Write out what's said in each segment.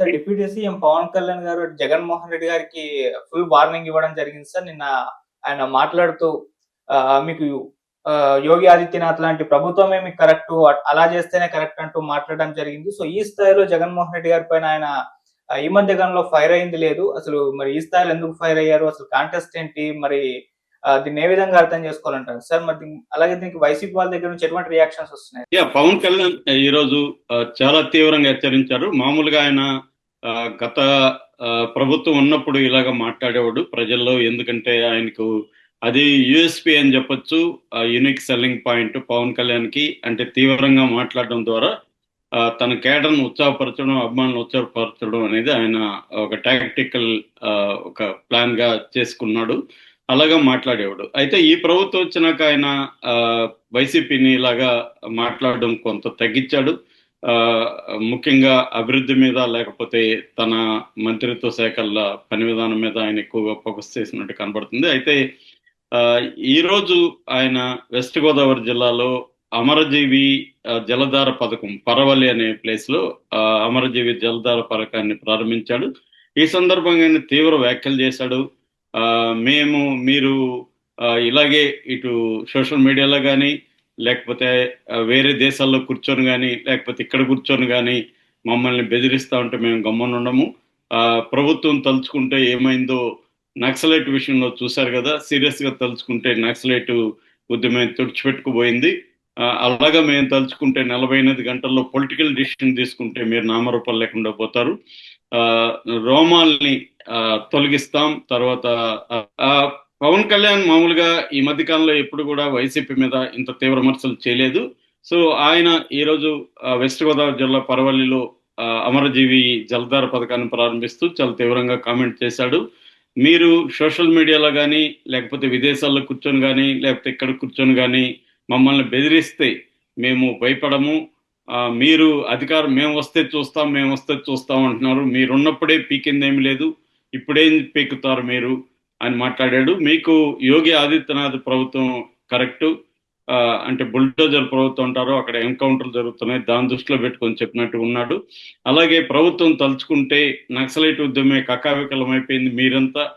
Sir deputy CM Pavan Kalyan garu Jaganmohan Reddy గారికి full warning ఇవ్వడం జరిగింది sir. నిన్న ఆయన మాట్లాడుతూ మీకు ఆ, యోగి ఆదిత్యనాథ్ లాంటి ప్రభుత్వమే మీకు కరెక్ట్? అలా చేస్తేనే కరెక్ట్ అంటూ మాట్లాడడం జరిగింది. సో ఈ స్థాయిలో జగన్మోహన్ రెడ్డి గారి పైన ఆయన ఈ మధ్య కాలంలో ఫైర్ అయింది లేదు. అసలు మరి ఈ స్థాయిలో ఎందుకు ఫైర్ అయ్యారు? అసలు కాంటెస్ట్ ఏంటి? మరి దీన్ని ఏ విధంగా అర్థం చేసుకోవాలంటారు? సార్ మరి అలాగే దీనికి వైసీపీ వాళ్ళ దగ్గర నుంచి ఎటువంటి రియాక్షన్స్ వస్తున్నాయి? పవన్ కళ్యాణ్ ఈ రోజు చాలా తీవ్రంగా హెచ్చరించారు. మామూలుగా ఆయన గత ఆ, ప్రభుత్వం ఉన్నప్పుడు ఇలాగ మాట్లాడేవాడు ప్రజల్లో ఎందుకంటే ఆయనకు అది యుఎస్పి అని చెప్పొచ్చు యూనిక్ సెల్లింగ్ పాయింట్ పవన్ కళ్యాణ్కి అంటే తీవ్రంగా మాట్లాడడం ద్వారా ఆ, తన కేడర్ను ఉత్సాహపరచడం అభిమానులు ఉత్సాహపరచడం అనేది ఆయన ఒక టాక్టికల్ ఒక ప్లాన్గా చేసుకున్నాడు. అలాగా మాట్లాడేవాడు. అయితే ఈ ప్రభుత్వం వచ్చినాక ఆయన ఆ, వైసీపీని ఇలాగా మాట్లాడడం కొంత తగ్గించాడు. ముఖ్యంగా అభివృద్ధి మీద లేకపోతే తన మంత్రిత్వ శాఖల పని విధానం మీద ఆయన ఎక్కువగా ఫోకస్ చేసినట్టు కనబడుతుంది. అయితే ఈరోజు ఆయన వెస్ట్ గోదావరి జిల్లాలో అమరజీవి జలధార పథకం పరవలి అనే ప్లేస్లో అమరజీవి జలధార పథకాన్ని ప్రారంభించాడు. ఈ సందర్భంగా ఆయన తీవ్ర వ్యాఖ్యలు చేశాడు. మేము మీరు ఇలాగే ఇటు సోషల్ మీడియాలో కానీ లేకపోతే వేరే దేశాల్లో కూర్చొని కానీ లేకపోతే ఇక్కడ కూర్చొని కానీ మమ్మల్ని బెదిరిస్తా ఉంటే మేము గమ్మని ఉండము. ఆ, ప్రభుత్వం తలుచుకుంటే ఏమైందో నక్సలైట్ విషయంలో చూశారు కదా సీరియస్గా తలుచుకుంటే నక్సలైట్ ఉద్యమం తుడిచిపెట్టుకుపోయింది. అలాగా మేము తలుచుకుంటే నలభై ఎనిమిది గంటల్లో పొలిటికల్ డిసిషన్ తీసుకుంటే మీరు నామరూపాలు లేకుండా పోతారు. రోమాల్ని ఆ, తొలగిస్తాం. తర్వాత ఆ, పవన్ కళ్యాణ్ మామూలుగా ఈ మధ్య కాలంలో ఎప్పుడు కూడా వైసీపీ మీద ఇంత తీవ్ర విమర్శలు చేయలేదు. సో ఆయన ఈరోజు వెస్ట్ గోదావరి జిల్లా పరవల్లిలో అమరజీవి జలధార పథకాన్ని ప్రారంభిస్తూ చాలా తీవ్రంగా కామెంట్ చేశాడు. మీరు సోషల్ మీడియాలో కానీ లేకపోతే విదేశాల్లో కూర్చొని కానీ లేకపోతే ఇక్కడ కూర్చొని కానీ మమ్మల్ని బెదిరిస్తే మేము భయపడము. మీరు అధికారం మేము వస్తే చూస్తాం మేము వస్తే చూస్తాం అంటున్నారు. మీరున్నప్పుడే పీకిందేమీ లేదు. ఇప్పుడేం పీకుతారు మీరు? అని మాట్లాడాడు. మీకు యోగి ఆదిత్యనాథ్ ప్రభుత్వం కరెక్ట్. అంటే బుల్డోజర్ ప్రభుత్వం అంటారు అక్కడ ఎన్కౌంటర్లు జరుగుతున్నాయి దాని దృష్టిలో పెట్టుకొని చెప్పినట్టు ఉన్నాడు. అలాగే ప్రభుత్వం తలుచుకుంటే నక్సలైట్ ఉద్యమే కకావికలమైపోయింది మీరంతా.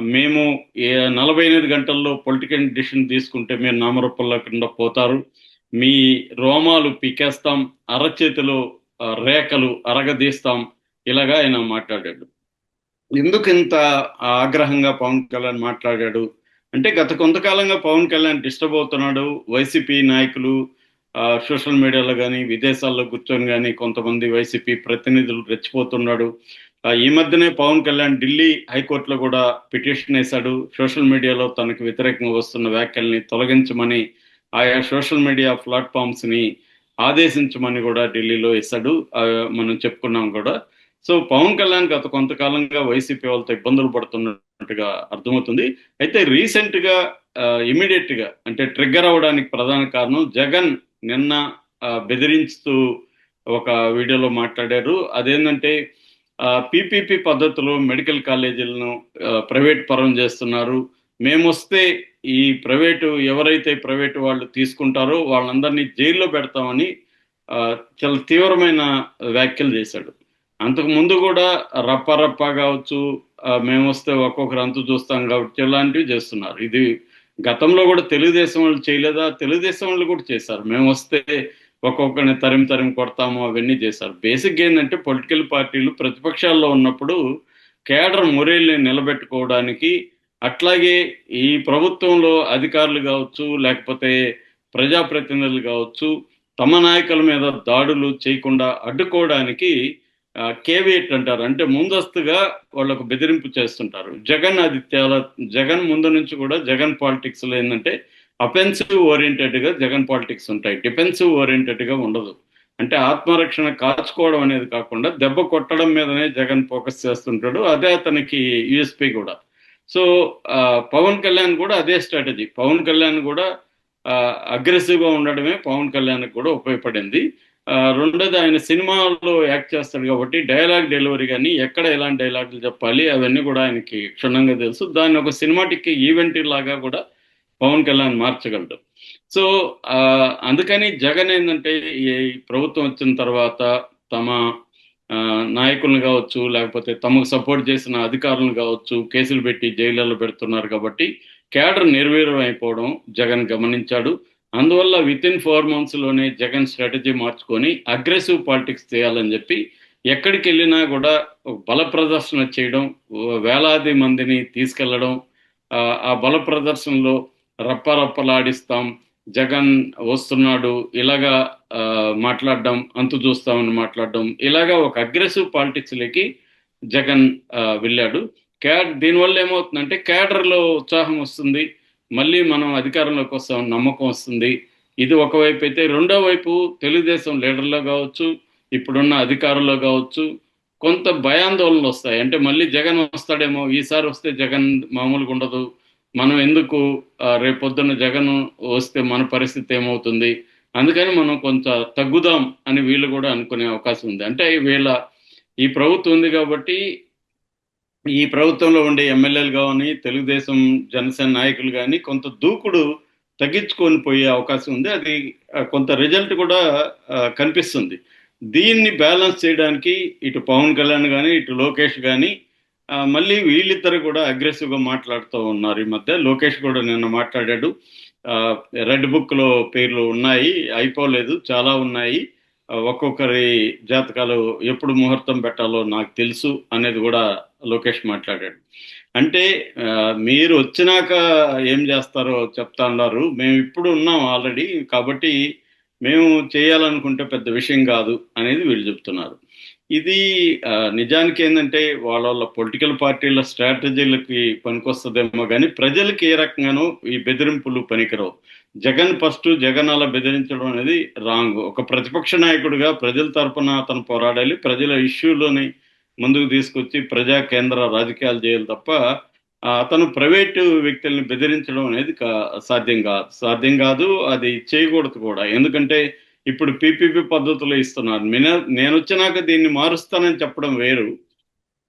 మేము నలభై ఎనిమిది గంటల్లో పొలిటికల్ డిసిషన్ తీసుకుంటే మీరు నామరూపంలో కింద పోతారు. మీ రోమాలు పీకేస్తాం అరచేతిలో రేఖలు అరగదీస్తాం. ఇలాగా ఆయన మాట్లాడాడు. ఎందుకు ఇంత ఆగ్రహంగా పవన్ కళ్యాణ్ మాట్లాడాడు? అంటే గత కొంతకాలంగా పవన్ కళ్యాణ్ డిస్టర్బ్ అవుతున్నాడు. వైసీపీ నాయకులు సోషల్ మీడియాలో కానీ విదేశాల్లో కూర్చొని కానీ కొంతమంది వైసీపీ ప్రతినిధులు రెచ్చిపోతున్నాడు. ఈ మధ్యనే పవన్ కళ్యాణ్ ఢిల్లీ హైకోర్టులో కూడా పిటిషన్ వేశాడు. సోషల్ మీడియాలో తనకు వ్యతిరేకంగా వస్తున్న వ్యాఖ్యల్ని తొలగించమని ఆయా సోషల్ మీడియా ప్లాట్ఫామ్స్ని ఆదేశించమని కూడా ఢిల్లీలో వేశాడు. మనం చెప్పుకున్నాం కూడా. సో పవన్ కళ్యాణ్ గత కొంతకాలంగా వైసీపీ వాళ్ళతో ఇబ్బందులు పడుతున్నట్టుగా అర్థమవుతుంది. అయితే రీసెంట్గా ఇమీడియట్గా అంటే ట్రిగ్గర్ అవ్వడానికి ప్రధాన కారణం జగన్ నిన్న బెదిరించుతూ ఒక వీడియోలో మాట్లాడారు. అదేంటంటే పీపీపీ పద్ధతిలో మెడికల్ కాలేజీలను ప్రైవేట్ పరం చేస్తున్నారు. మేము వస్తే ఈ ప్రైవేటు ఎవరైతే ప్రైవేటు వాళ్ళు తీసుకుంటారో వాళ్ళందరినీ జైల్లో పెడతామని ఆ, చాలా తీవ్రమైన వ్యాఖ్యలు చేశాడు. అంతకు ముందు కూడా రప్ప రప్ప కావచ్చు మేము వస్తే ఒక్కొక్కరు అంతు చూస్తాం కాబట్టి ఇలాంటివి చేస్తున్నారు. ఇది గతంలో కూడా తెలుగుదేశం వాళ్ళు చేయలేదా? తెలుగుదేశం వాళ్ళు కూడా చేశారు. మేము వస్తే ఒక్కొక్కరిని తరిమి తరిమి కొడతాము అవన్నీ చేశారు. బేసిక్ ఏంటంటే పొలిటికల్ పార్టీలు ప్రతిపక్షాల్లో ఉన్నప్పుడు కేడర్ మొరేల్ని నిలబెట్టుకోవడానికి అట్లాగే ఈ ప్రభుత్వంలో అధికారులు కావచ్చు లేకపోతే ప్రజాప్రతినిధులు కావచ్చు తమ నాయకుల మీద దాడులు చేయకుండా అడ్డుకోవడానికి కేవియట్ అంటారు. అంటే ముందస్తుగా వాళ్ళకు బెదిరింపు చేస్తుంటారు. జగన్ అది చాలా జగన్ ముందు నుంచి కూడా జగన్ పాలిటిక్స్లో ఏంటంటే అఫెన్సివ్ ఓరియంటెడ్గా జగన్ పాలిటిక్స్ ఉంటాయి. డిఫెన్సివ్ ఓరియంటెడ్గా ఉండదు. అంటే ఆత్మరక్షణ కాచుకోవడం అనేది కాకుండా దెబ్బ కొట్టడం మీదనే జగన్ ఫోకస్ చేస్తుంటాడు. అదే అతనికి యుఎస్పి కూడా. సో ఆ, పవన్ కళ్యాణ్ కూడా అదే స్ట్రాటజీ. పవన్ కళ్యాణ్ కూడా అగ్రెసివ్గా ఉండడమే పవన్ కళ్యాణ్ కూడా ఉపయోగపడింది. రెండోది ఆయన సినిమాలో యాక్ట్ చేస్తాడు కాబట్టి డైలాగ్ డెలివరీ కానీ ఎక్కడ ఎలాంటి డైలాగులు చెప్పాలి అవన్నీ కూడా ఆయనకి క్షుణ్ణంగా తెలుసు. దాన్ని ఒక సినిమాటిక్ ఈవెంట్ లాగా కూడా పవన్ కళ్యాణ్ మార్చగలడు. సో అందుకని జగన్ ఏంటంటే ఈ ప్రభుత్వం వచ్చిన తర్వాత తమ ఆ, నాయకులను కావచ్చు లేకపోతే తమకు సపోర్ట్ చేసిన అధికారులను కావచ్చు కేసులు పెట్టి జైళ్ళలో పెడుతున్నారు కాబట్టి కేడర్ నిర్వీర్యం అయిపోవడం జగన్ గమనించాడు. అందువల్ల విత్ ఇన్ ఫోర్ మంత్స్లోనే జగన్ స్ట్రాటజీ మార్చుకొని అగ్రెసివ్ పాలిటిక్స్ చేయాలని చెప్పి ఎక్కడికి వెళ్ళినా కూడా బల ప్రదర్శన చేయడం వేలాది మందిని తీసుకెళ్ళడం ఆ, బల ప్రదర్శనలో రప్పరప్పలాడిస్తాం జగన్ వస్తున్నాడు ఇలాగా మాట్లాడడం అంతు చూస్తామని మాట్లాడడం ఇలాగా ఒక అగ్రెసివ్ పాలిటిక్స్లోకి జగన్ వెళ్ళాడు. క్యాడ్ దీనివల్ల ఏమవుతుందంటే క్యాడర్లో ఉత్సాహం వస్తుంది మళ్ళీ మనం అధికారంలోకి వస్తాం నమ్మకం వస్తుంది. ఇది ఒకవైపు అయితే రెండో వైపు తెలుగుదేశం లీడర్లో కావచ్చు ఇప్పుడున్న అధికారుల్లో కావచ్చు కొంత భయాందోళనలు వస్తాయి. అంటే మళ్ళీ జగన్ వస్తాడేమో ఈసారి వస్తే జగన్ మామూలుగా ఉండదు. మనం ఎందుకు ఆ, రేపొద్దున్న జగన్ వస్తే మన పరిస్థితి ఏమవుతుంది? అందుకని మనం కొంత తగ్గుదాం అని వీళ్ళు కూడా అనుకునే అవకాశం ఉంది. అంటే వీళ్ళ ఈ ప్రభుత్వం ఉంది కాబట్టి ఈ ప్రభుత్వంలో ఉండే ఎమ్మెల్యేలు కానీ తెలుగుదేశం జనసేన నాయకులు కానీ కొంత దూకుడు తగ్గించుకొని పోయే అవకాశం ఉంది. అది కొంత రిజల్ట్ కూడా కనిపిస్తుంది. దీన్ని బ్యాలెన్స్ చేయడానికి ఇటు పవన్ కళ్యాణ్ కానీ ఇటు లోకేష్ కానీ మళ్ళీ వీళ్ళిద్దరు కూడా అగ్రెసివ్గా మాట్లాడుతూ ఉన్నారు ఈ మధ్య. లోకేష్ కూడా నిన్న మాట్లాడాడు. రెడ్ బుక్లో పేర్లు ఉన్నాయి అయిపోలేదు చాలా ఉన్నాయి. ఒక్కొక్కరి జాతకాలు ఎప్పుడు ముహూర్తం పెట్టాలో నాకు తెలుసు అనేది కూడా లోకేష్ మాట్లాడాడు. అంటే మీరు వచ్చినాక ఏం చేస్తారో చెప్తా అన్నారు. మేము ఇప్పుడు ఉన్నాం ఆల్రెడీ కాబట్టి మేము చేయాలనుకుంటే పెద్ద విషయం కాదు అనేది వీళ్ళు చెప్తున్నారు. ఇది నిజానికి ఏంటంటే వాళ్ళ వాళ్ళ పొలిటికల్ పార్టీల స్ట్రాటజీలకి పనికొస్తుందేమో కానీ ప్రజలకి ఏ రకంగానో ఈ బెదిరింపులు పనికిరావు. జగన్ ఫస్ట్ జగన్ అలా బెదిరించడం అనేది రాంగ్. ఒక ప్రతిపక్ష నాయకుడిగా ప్రజల తరపున అతను పోరాడాలి ప్రజల ఇష్యూలోని ముందుకు తీసుకొచ్చి ప్రజా కేంద్ర రాజకీయాలు చేయాలి తప్ప అతను ప్రైవేటు వ్యక్తుల్ని బెదిరించడం అనేది కా- సాధ్యం కాదు సాధ్యం కాదు అది చేయకూడదు కూడా. ఎందుకంటే ఇప్పుడు పీపీపీ పద్ధతిలో ఇస్తున్నారు. నేను వచ్చినాక దీన్ని మారుస్తానని చెప్పడం వేరు.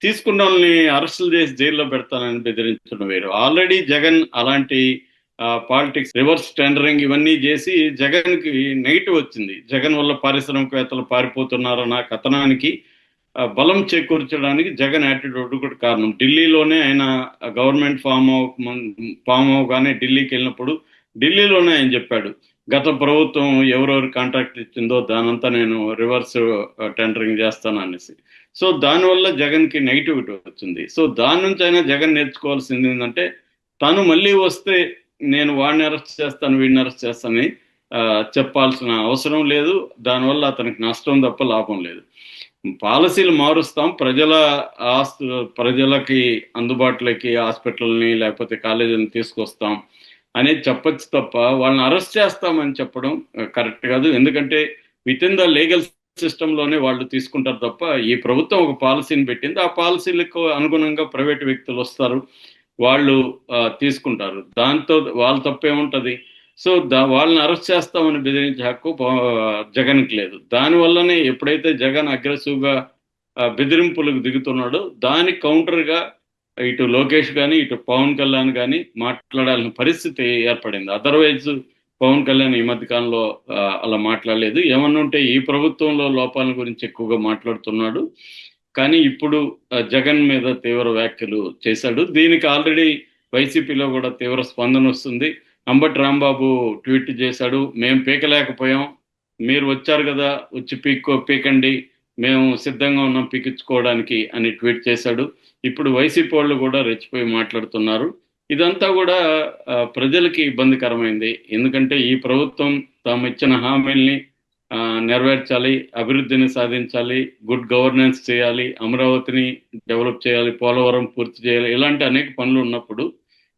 తీసుకున్న వాళ్ళని అరెస్టులు చేసి జైల్లో పెడతానని బెదిరించడం వేరు. ఆల్రెడీ జగన్ అలాంటి పాలిటిక్స్ రివర్స్ టెండరింగ్ ఇవన్నీ చేసి జగన్కి నెగిటివ్ వచ్చింది. జగన్ వల్ల పారిశ్రామికవేత్తలు పారిపోతున్నారన్న కథనానికి బలం చేకూర్చడానికి జగన్ యాటిట్యూడ్ కూడా కారణం. ఢిల్లీలోనే ఆయన గవర్నమెంట్ ఫామ్ ఫామ్ అవగానే ఢిల్లీకి వెళ్ళినప్పుడు ఢిల్లీలోనే ఆయన చెప్పాడు. గత ప్రభుత్వం ఎవరెవరు కాంట్రాక్ట్ ఇచ్చిందో దానంతా నేను రివర్స్ టెండరింగ్ చేస్తాను అనేసి. సో దానివల్ల జగన్కి నెగిటివిటీ వచ్చింది. సో దాని నుంచి అయినా జగన్ నేర్చుకోవాల్సింది ఏంటంటే తను మళ్ళీ వస్తే నేను వాడిని అరెస్ట్ చేస్తాను వీడిని అరెస్ట్ చేస్తానని చెప్పాల్సిన అవసరం లేదు. దానివల్ల అతనికి నష్టం తప్ప లాభం లేదు. పాలసీలు మారుస్తాం. ప్రజల ఆస్తు ప్రజలకి అందుబాటులోకి హాస్పిటల్ని లేకపోతే కాలేజీని తీసుకొస్తాం అనేది చెప్పొచ్చు తప్ప వాళ్ళని అరెస్ట్ చేస్తామని చెప్పడం కరెక్ట్ కాదు. ఎందుకంటే విత్ ఇన్ ద లీగల్ సిస్టంలోనే వాళ్ళు తీసుకుంటారు తప్ప ఈ ప్రభుత్వం ఒక పాలసీని పెట్టింది. ఆ పాలసీలకు అనుగుణంగా ప్రైవేట్ వ్యక్తులు వస్తారు. వాళ్ళు తీసుకుంటారు. దాంతో వాళ్ళ తప్పేముంటది? సో దా వాళ్ళని అరెస్ట్ చేస్తామని బెదిరించే హక్కు జగన్కి లేదు. దానివల్లనే ఎప్పుడైతే జగన్ అగ్రెసివ్గా బెదిరింపులకు దిగుతున్నాడో దానికి కౌంటర్గా ఇటు లోకేష్ కానీ ఇటు పవన్ కళ్యాణ్ కానీ మాట్లాడాల్సిన పరిస్థితి ఏర్పడింది. అదర్వైజ్ పవన్ కళ్యాణ్ ఈ మధ్య కాలంలో అలా మాట్లాడలేదు. ఏమన్నా ఉంటే ఈ ప్రభుత్వంలో లోపాల గురించి ఎక్కువగా మాట్లాడుతున్నాడు. కానీ ఇప్పుడు జగన్ మీద తీవ్ర వ్యాఖ్యలు చేశాడు. దీనికి ఆల్రెడీ వైసీపీలో కూడా తీవ్ర స్పందన వస్తుంది. అంబటి రాంబాబు ట్వీట్ చేశాడు. మేము పీకలేకపోయాం. మీరు వచ్చారు కదా వచ్చి పీక్కో పీకండి. మేము సిద్ధంగా ఉన్నాం పీకించుకోవడానికి అని ట్వీట్ చేశాడు. ఇప్పుడు వైసీపీ వాళ్ళు కూడా రెచ్చిపోయి మాట్లాడుతున్నారు. ఇదంతా కూడా ప్రజలకి ఇబ్బందికరమైంది. ఎందుకంటే ఈ ప్రభుత్వం తాము ఇచ్చిన హామీల్ని నెరవేర్చాలి అభివృద్ధిని సాధించాలి గుడ్ గవర్నెన్స్ చేయాలి అమరావతిని డెవలప్ చేయాలి పోలవరం పూర్తి చేయాలి ఇలాంటి అనేక పనులు ఉన్నప్పుడు